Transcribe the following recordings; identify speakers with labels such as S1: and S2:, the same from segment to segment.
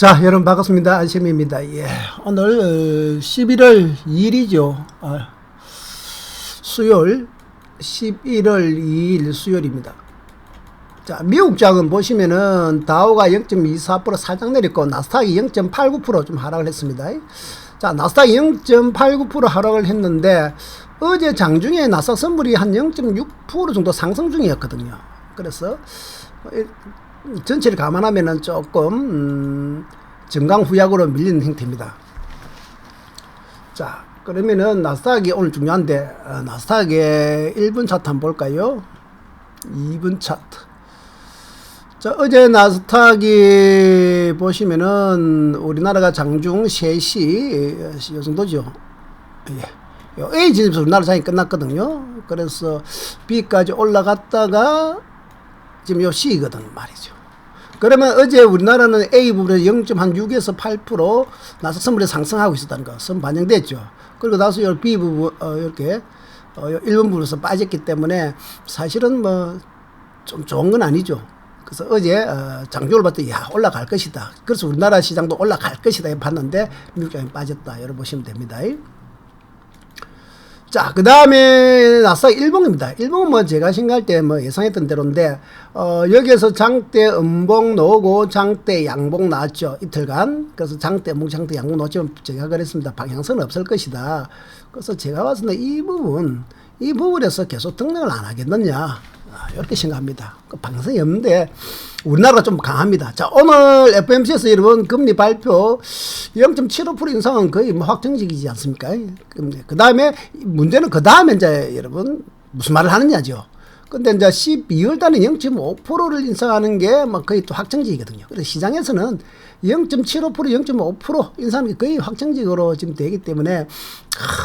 S1: 자, 여러분 반갑습니다. 안심입니다. 예. 오늘 어, 11월 2일이죠. 아, 수요일 11월 2일 수요일입니다. 자, 미국 장은 보시면은 다우가 0.24% 살짝 내렸고 나스닥이 0.89%좀 하락을 했습니다. 자, 나스닥이 0.89% 하락을 했는데 어제 장중에 나스닥 선물이 한 0.6% 정도 상승 중이었거든요. 그래서 전체를 감안하면은 조금 음, 정강후약으로 밀리는 형태입니다. 자, 그러면은 나스닥이 오늘 중요한데 어, 나스닥의 1분 차트 한번 볼까요? 2분 차트. 자, 어제 나스닥이 보시면은 우리나라가 장중 3시 요 정도죠. 예. 요 A 지점에서 우리나라 장이 끝났거든요. 그래서 B까지 올라갔다가 지금 요 C거든 말이죠. 그러면 어제 우리나라는 A 부분에 0.6에서 8% 나서 선물에 상승하고 있었다는 거, 선 반영됐죠. 그리고 나서 요 B 부분 어, 이렇게 어, 1번 부분에서 빠졌기 때문에 사실은 뭐 좀 좋은 건 아니죠. 그래서 어제 어, 장중을 봤더니 야 올라갈 것이다. 그래서 우리나라 시장도 올라갈 것이다 봤는데 미국 장이 빠졌다. 여러분 보시면 됩니다. 자, 그 다음에 나스닥 일봉입니다. 일봉은 뭐 제가 생각할 때뭐 예상했던 대로인데, 어, 여기에서 장대 음봉 나오고 장대 양봉 나왔죠. 이틀간. 그래서 장대, 목, 장대, 양봉 나왔지만 제가 그랬습니다. 방향성은 없을 것이다. 그래서 제가 봤을 때 이 부분, 이 부분에서 계속 등락을 안 하겠느냐. 아, 이렇게 생각합니다. 그 방송이 없는데 우리나라가 좀 강합니다. 자 오늘 FMC에서 여러분 금리 발표 0.75% 인상은 거의 뭐 확정적이지 않습니까? 그 다음에 문제는 그 다음에 이제 여러분 무슨 말을 하느냐죠. 근데 이제 12월 달에 0.5%를 인상하는 게뭐 거의 또 확정적이거든요. 그래서 시장에서는 0.75% 0.5% 인상이 거의 확정적으로 지금 되기 때문에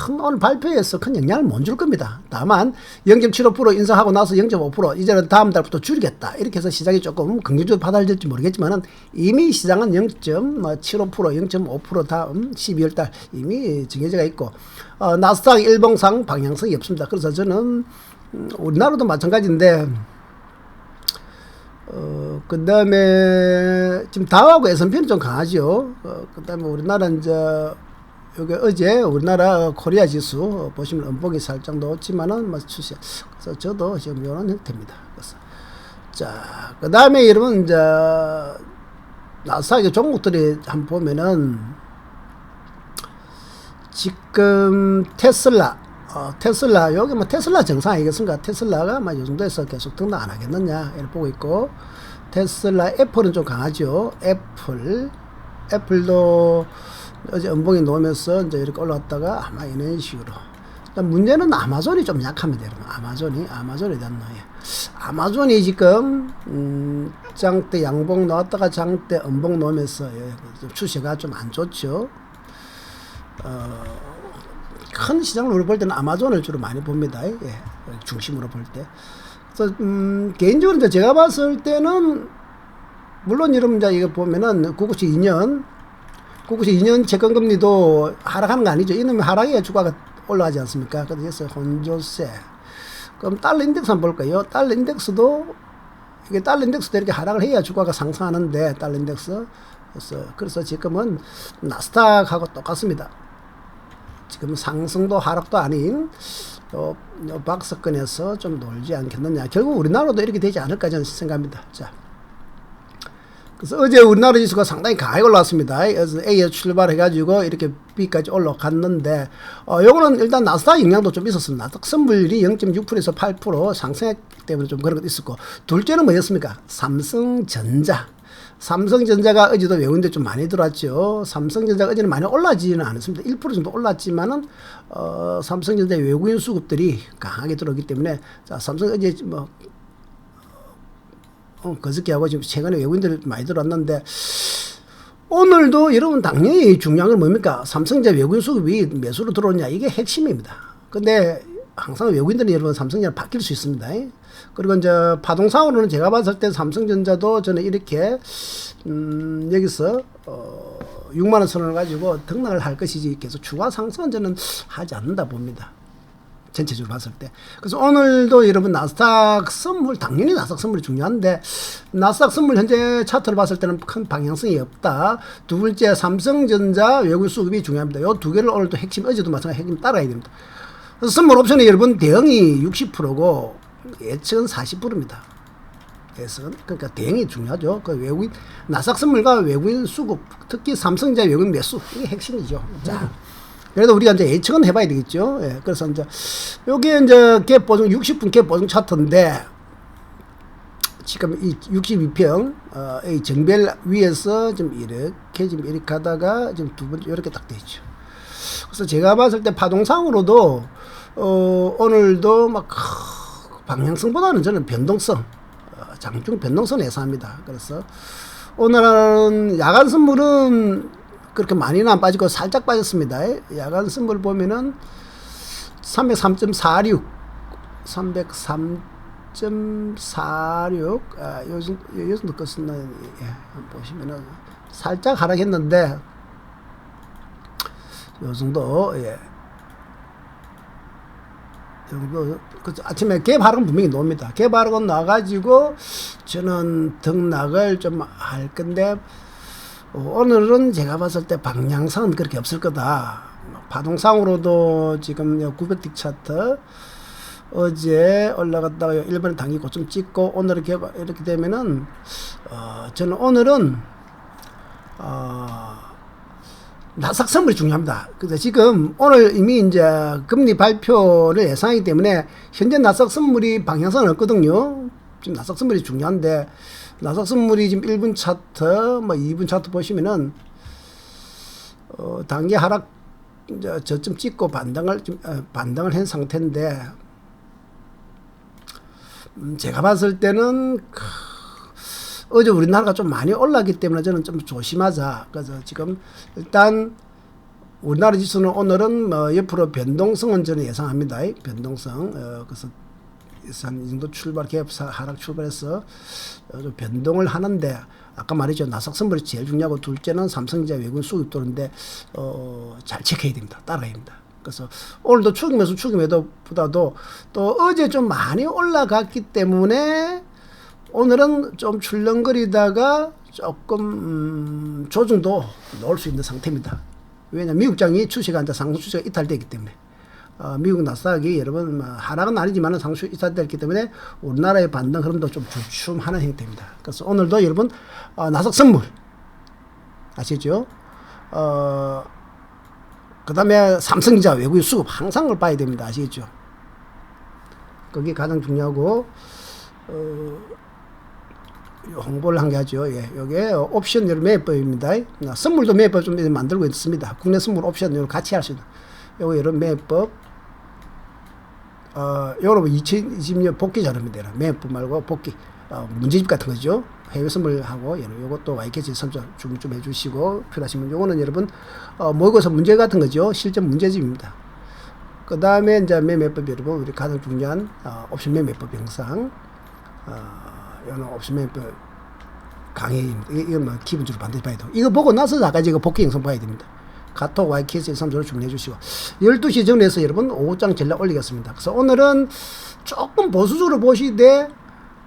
S1: 큰 오늘 발표에서 큰 영향을 못 줄 겁니다. 다만 0.75% 인상하고 나서 0.5% 이제는 다음 달부터 줄이겠다. 이렇게 해서 시장이 조금 긍정적으로 받아들일지 모르겠지만은 이미 시장은 0.75% 0.5% 다음 12월 달 이미 정해져가 있고 어, 나스닥 일봉상 방향성이 없습니다. 그래서 저는 음, 우리나라도 마찬가지인데 어, 그 다음에, 지금 다우하고 S&P는 좀 강하죠. 어, 그 다음에 우리나라 이제, 여기 어제 우리나라 코리아 지수 보시면 음봉이 살짝 높지만은 뭐 추세. 그래서 저도 지금 이런 형태입니다. 그래서. 자, 그 다음에 여러분 이제, 나스닥의 종목들이 한번 보면은, 지금 테슬라, 어, 테슬라 여기 뭐 테슬라 정상 아니겠습니까? 테슬라가 막 이 정도에서 계속 등락 안 하겠느냐 이렇게 보고 있고 테슬라 애플은 좀 강하죠. 애플 애플도 어제 음봉이 놓으면서 이제 이렇게 올라왔다가 아마 이런 식으로 문제는 아마존이 좀 약합니다, 여러분. 아마존이 아마존에 대한 노예. 아마존이 지금 음, 장대 양봉 나왔다가 장대 음봉 놓으면서 예, 추세가 좀 안 좋죠. 어, 큰 시장으로 볼 때는 아마존을 주로 많이 봅니다. 예, 중심으로 볼 때. 그래서 음, 개인적으로 이제 제가 봤을 때는 물론 여러분 이제 이거 보면은 구구시 2년 구구시 2년 채권금리도 하락하는 거 아니죠. 이놈이 하락해야 주가가 올라가지 않습니까? 그래서 혼조세. 그럼 달러 인덱스 한번 볼까요? 달러 인덱스도 이게 달러 인덱스도 이렇게 하락을 해야 주가가 상승하는데 달러 인덱스 그래서 그래서 지금은 나스닥하고 똑같습니다. 지금 상승도 하락도 아닌 요, 요 박스권에서 좀 놀지 않겠느냐. 결국 우리나라도 이렇게 되지 않을까 저는 생각합니다. 자. 그래서 어제 우리나라 지수가 상당히 강하게 올라왔습니다. 그래서 A에 출발해가지고 이렇게 B까지 올라갔는데, 어, 요거는 일단 나스닥 영향도 좀 있었습니다. 선물률이 0.6%에서 8% 상승했기 때문에 좀 그런 것도 있었고, 둘째는 뭐였습니까? 삼성전자. 삼성전자가 어제도 외국인들 좀 많이 들어왔죠. 삼성전자가 어제는 많이 올라지는 않았습니다. 1% 정도 올랐지만은, 어, 삼성전자 외국인 수급들이 강하게 들어오기 때문에, 자, 삼성 어제 뭐, 어, 그저께하고 지금 최근에 외국인들 많이 들어왔는데, 오늘도 여러분 당연히 중요한 건 뭡니까? 삼성전자 외국인 수급이 매수로 들어오냐. 이게 핵심입니다. 근데 항상 외국인들은 여러분 삼성전자 바뀔 수 있습니다. 그리고 이제 파동상으로는 제가 봤을 때 삼성전자도 저는 이렇게 음 여기서 어 6만 원 선을 가지고 등락을 할 것이지 계속 추가 상승은 저는 하지 않는다 봅니다. 전체적으로 봤을 때. 그래서 오늘도 여러분 나스닥 선물 당연히 나스닥 선물이 중요한데 나스닥 선물 현재 차트를 봤을 때는 큰 방향성이 없다. 두 번째 삼성전자 외국 수급이 중요합니다. 요 두 개를 오늘도 핵심 어제도 마찬가지 핵심 따라야 됩니다. 선물 옵션이 여러분 대응이 60%고 예측은 40%입니다. 예측은 그러니까 대응이 중요하죠. 그 외국인 나스닥 선물과 외국인 수급 특히 삼성전자 외국인 매수 이게 핵심이죠. 자. 그래도 우리가 이제 예측은 해봐야 되겠죠. 예, 그래서 이제 요게 이제 갭 보증 60분 갭 보증 차트인데 지금 이 62평 어, 이 정별 위에서 좀 이렇게 좀 이렇게 가다가 지금 두 번째 이렇게 딱돼 있죠. 그래서 제가 봤을 때 파동상으로도 어, 오늘도 막 방향성보다는 저는 변동성 어, 장중 변동성 예상합니다. 그래서 오늘은 야간 선물은 그렇게 많이는 안 빠지고 살짝 빠졌습니다. 야간 선물 보면은 303.46, 303.46, 아, 요즘, 요즘도 껐었나, 예, 보시면은 살짝 하락했는데, 요 정도, 예. 정도, 그 아침에 개발은 분명히 나옵니다. 개발은 나가지고, 저는 등락을 좀 할 건데, 어, 오늘은 제가 봤을 때 방향성은 그렇게 없을 거다. 파동상으로도 지금 900틱 차트 어제 올라갔다가 일본에 당기고 좀 찍고 오늘 이렇게 이렇게 되면은 어 저는 오늘은 어 나삭 선물이 중요합니다. 그래서 지금 오늘 이미 이제 금리 발표를 예상하기 때문에 현재 나삭 선물이 방향성은 없거든요. 지금 나삭 선물이 중요한데 나삭 선물이 지금 1분 차트, 뭐 2분 차트 보시면은 어, 단기 하락 이제 저점 찍고 반등을 좀 어, 반등을 한 상태인데 음, 제가 봤을 때는 크, 어제 우리나라가 좀 많이 올랐기 때문에 저는 좀 조심하자. 그래서 지금 일단 우리나라 지수는 오늘은 뭐 옆으로 변동성은 저는 예상합니다. 변동성. 어, 그래서 한이 정도 출발 갭 하락 출발해서 어, 좀 변동을 하는데 아까 말했죠 나삭 선물이 제일 중요하고 둘째는 삼성전자 외국인 수급 도는데 어, 잘 체크해야 됩니다 따라야 됩니다 그래서 오늘도 추김에서 추김에도보다도 또 어제 좀 많이 올라갔기 때문에 오늘은 좀 출렁거리다가 조금 음, 조정도 넣을 수 있는 상태입니다 왜냐면 미국장이 주식 한자 상승 추세가 이탈되기 때문에 어, 미국 나스닥이 여러분 뭐 하락은 아니지만 상수 이탈됐기 때문에 우리나라의 반등 흐름도 좀 주춤하는 형태입니다. 그래서 오늘도 여러분 어, 나스닥 선물 아시죠? 어, 그 다음에 삼성전자 외국인 수급 항상 그걸 봐야 됩니다. 아시겠죠? 그게 가장 중요하고 어, 홍보를 한 게 하죠. 예, 요게 옵션 매매법입니다. 선물도 매매법 좀 만들고 있습니다. 국내 선물 옵션 같이 할 수 있는 요거 이런 매법 어, 여러분 2020년 복귀 자료입니다. 매법 말고 복귀 어, 문제집 같은 거죠. 해외 선물하고 요것도 YKC 선점 좀, 좀 해주시고 필요하시면 요거는 여러분 어, 모의고사 문제 같은 거죠. 실전 문제집입니다. 그 다음에 이제 매매법 여러분 우리 가장 중요한 어, 옵션 매매법 영상 어, 요는 매매법 강의입니다. 이건 뭐 기본적으로 반드시 봐야 돼요. 이거 보고 나서 아까 제가 복귀 영상 봐야 됩니다. 카톡 YKS 13조를 주문해 주시고 12시 전에서 여러분 5장 전략 올리겠습니다. 그래서 오늘은 조금 보수적으로 보시되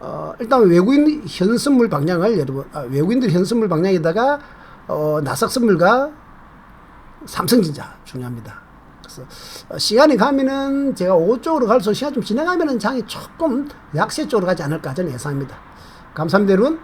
S1: 어, 일단 외국인 현선물 방향을 여러분 아, 외국인들 현선물 방향에다가 어, 나삭 선물과 삼성전자 중요합니다. 그래서 어, 시간이 가면은 제가 5 쪽으로 갈수록 시간 좀 지나가면은 장이 조금 약세 쪽으로 가지 않을까 저는 예상합니다. 감사합니다 여러분.